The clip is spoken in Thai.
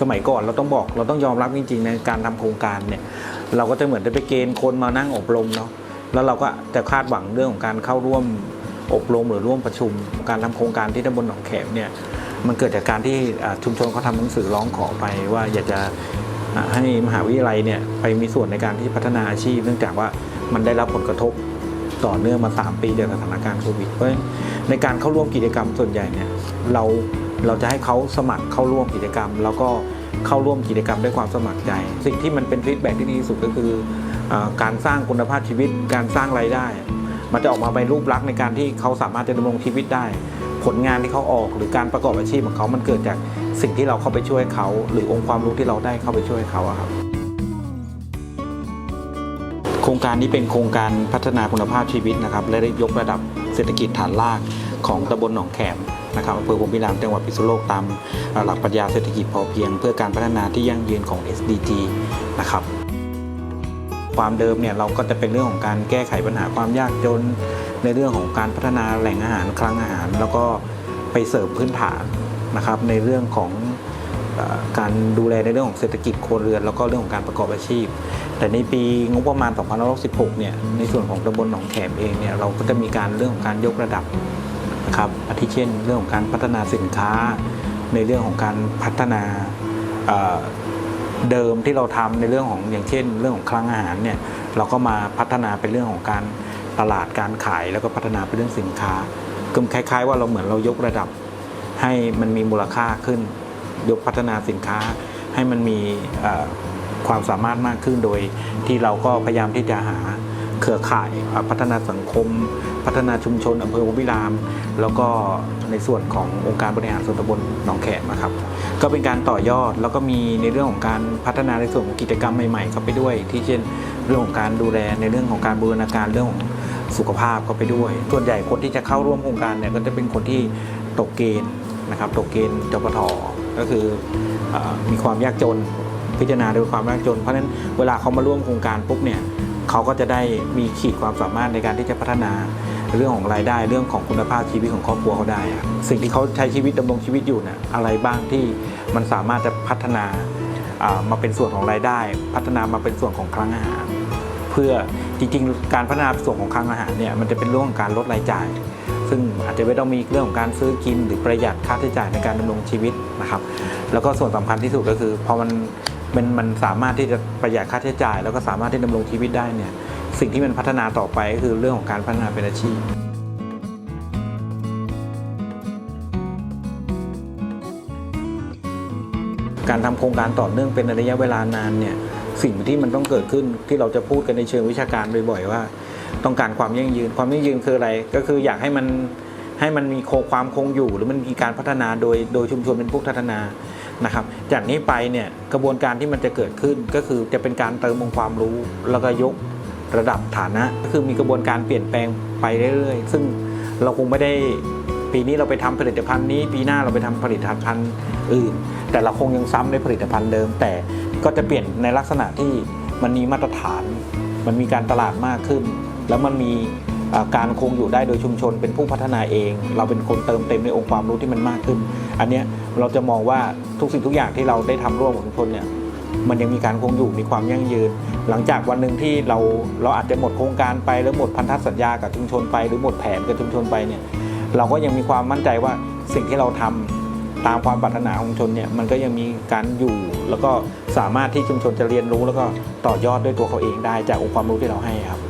สมัยก่อนเราต้องบอกเราต้องยอมรับจริงๆในการทำโครงการเนี่ยเราก็จะเหมือนได้ไปเกณฑ์คนมานั่งอบรมเนาะแล้วเราก็จะคาดหวังเรื่องของการเข้าร่วมอบรมหรือร่วมประชุม การทำโครงการที่ตำบลหนองแขมเนี่ยมันเกิดจากการที่ชุมชนเขาทำหนังสือร้องขอไปว่าอยากจะให้มหาวิทยาลัยเนี่ยไปมีส่วนในการที่พัฒนาอาชีพ เนื่องจากว่ามันได้รับผลกระทบต่อเนื่องมา 3 ปีจากสถานการณ์โควิดเพราะในการเข้าร่วมกิจกรรมส่วนใหญ่เนี่ยเรา เราจะให้เขาสมัครเข้าร่วมกิจกรรม แล้วก็เข้าร่วมกิจกรรมด้วยความสมัครใจ สิ่งที่มันเป็นฟีดแบ็ที่ดีที่สุดก็คืออการสร้างคุณภาพชีวิต การสร้างรายได้ มันจะออกมาเป็นรูปลักษณ์ในการที่เขาสามารถจะดำรงชีวิตได้ ผลงานที่เขาออกหรือการประกอบอาชีพของเขา มันเกิดจากสิ่งที่เราเข้าไปช่วยเขา หรือองค์ความรู้ที่เราได้เข้าไปช่วยเขาครับโครงการนี้เป็นโครงการพัฒนาคุณภาพชีวิตนะครับ และได้ยกระดับเศรษฐกิจฐานรากของตำบลหนองแขม นะครับอำเภอพรมพิรามจังหวัดพิษณุโลกตามหลักปรัชญาเศรษฐกิจพอเพียง เพื่อการพัฒนาที่ยั่งยืนของ SDG นะครับความเดิมเนี่ยเราก็จะเป็นเรื่องของการแก้ไขปัญหาความยากจนในเรื่องของการพัฒนาแหล่งอาหารคลังอาหาร แล้วก็ไปเสริมพื้นฐานนะครับในเรื่องของอการดูแลในเรื่องของเศรษฐกิจครัวเรือน แล้วก็เรื่องของการประกอบอาชีพ แต่ในปีงบประมาณ 2516 เนี่ยในส่วนของตำบลหนองแขมเองเนี่ยเราก็จะมีการเรื่องของการยกระดับ นะครับอาทิเช่น เรื่องของการพัฒนาสินค้า ในเรื่องของการพัฒนาเเดิมที่เราทำในเรื่องของอย่างเช่น เรื่องของคลังอาหารเนี่ยเราก็มาพัฒนาเป็นเรื่องของการตลาดการขายแล้วก็พัฒนาเป็นเรื่องสินค้าก็คล้าย ๆ ว่าเราเหมือนเรายกระดับ ให้มันมีมูลค่าขึ้น ยกพัฒนาสินค้า ให้มันมีความสามารถมากขึ้นโดยที่เราก็พยายามที่จะหา เครือข่ายพัฒนาสังคม พัฒนาชุมชนอำเภอวิราม แล้วก็ในส่วนขององค์การบริหารส่วนตำบลหนองแขมนะครับ ก็เป็นการต่อยอดแล้วก็มีในเรื่องของการพัฒนาในส่วนของกิจกรรมใหม่ๆเข้าไปด้วย ที่เช่นเรื่องของการดูแลในเรื่องของการบูรณาการเรื่องของสุขภาพเข้าไปด้วย ส่วนใหญ่คนที่จะเข้าร่วมโครงการเนี่ยก็จะเป็นคนที่ตกเกณฑ์นะครับตกเกณฑ์จปทก็คือออมีความยากจนพิจารณาโดยความยากจน เพราะฉะนั้นเวลาเขามาร่วมโครงการปุ๊บเนี่ย เขาก็จะได้มีขีดความสามารถในการที่จะพัฒนาเรื่องของรายได้เรื่องของคุณภาพชีวิตของครอบครัวเขาได้ สิ่งที่เขาใช้ชีวิตดำรงชีวิตอยู่เนี่ยอะไรบ้างที่มันสามารถจะพัฒนาอ่ามาเป็นส่วนของรายได้ พัฒนามาเป็นส่วนของคลังอาหาร เพื่อจริงๆ การพัฒนาส่วนของคลังอาหารเนี่ยมันจะเป็นเรื่องของการลดรายจ่าย ซึ่งอาจจะไม่ต้องมีเรื่องของการซื้อกินหรือประหยัดค่าใช้จ่ายในการดำรงชีวิตนะครับ แล้วก็ส่วนสำคัญที่สุดก็คือพอมัน มันมันสามารถที่จะประหยัดค่าใช้จ่าย แล้วก็สามารถที่ดำรงชีวิตได้เนี่ยสิ่งที่มันพัฒนาต่อไปก็คือเรื่องของการพัฒนาเป็นอาชีพการทำโครงการต่อเนื่องเป็นระยะเวลานานเนี่ยสิ่งที่มันต้องเกิดขึ้นที่เราจะพูดกันในเชิงวิชาการบ่อยๆว่า ต้องการความยั่งยืน ความยั่งยืนคืออะไร ก็คืออยากให้มันให้มันมีโคความคงอยู่ หรือมันมีการพัฒนาโดยโดยชุมชนเป็นผู้พัฒนา นะครับจากนี้ไปเนี่ยกระบวนการที่มันจะเกิดขึ้นก็คือจะเป็นการเติมองค์ความรู้แล้วก็ยกระดับฐานะ ก็คือมีกระบวนการเปลี่ยนแปลงไปเรื่อยๆ ซึ่งเราคงไม่ได้ปีนี้เราไปทำผลิตภัณฑ์นี้ ปีหน้าเราไปทำผลิตภัณฑ์อื่น แต่เราคงยังซ้ำในผลิตภัณฑ์เดิม แต่ก็จะเปลี่ยนในลักษณะที่มันมีมาตรฐาน มันมีการตลาดมากขึ้น แล้วมันมี การคงอยู่ได้โดยชุมชนเป็นผู้พัฒนาเอง เราเป็นคนเติมเต็มในองค์ความรู้ที่มันมากขึ้น อันเนี้ยเราจะมองว่าทุกสิ่งทุกอย่างที่เราได้ทำร่วมกับชุมชนเนี่ยมันยังมีการคงอยู่มีความยั่งยืน หลังจากวันหนึ่งที่เราเราอาจจะหมดโครงการไปแล้วหมดพันธสัญญากับชุมชนไปหรือหมดแผนกับชุมชนไปเนี่ยเราก็ยังมีความมั่นใจว่าสิ่งที่เราทำตามความปรารถนาของชุมชนเนี่ยมันก็ยังมีการอยู่ แล้วก็สามารถที่ชุมชนจะเรียนรู้ แล้วก็ต่อยอดด้วยตัวเขาเองได้จากองค์ความรู้ที่เราให้ครับ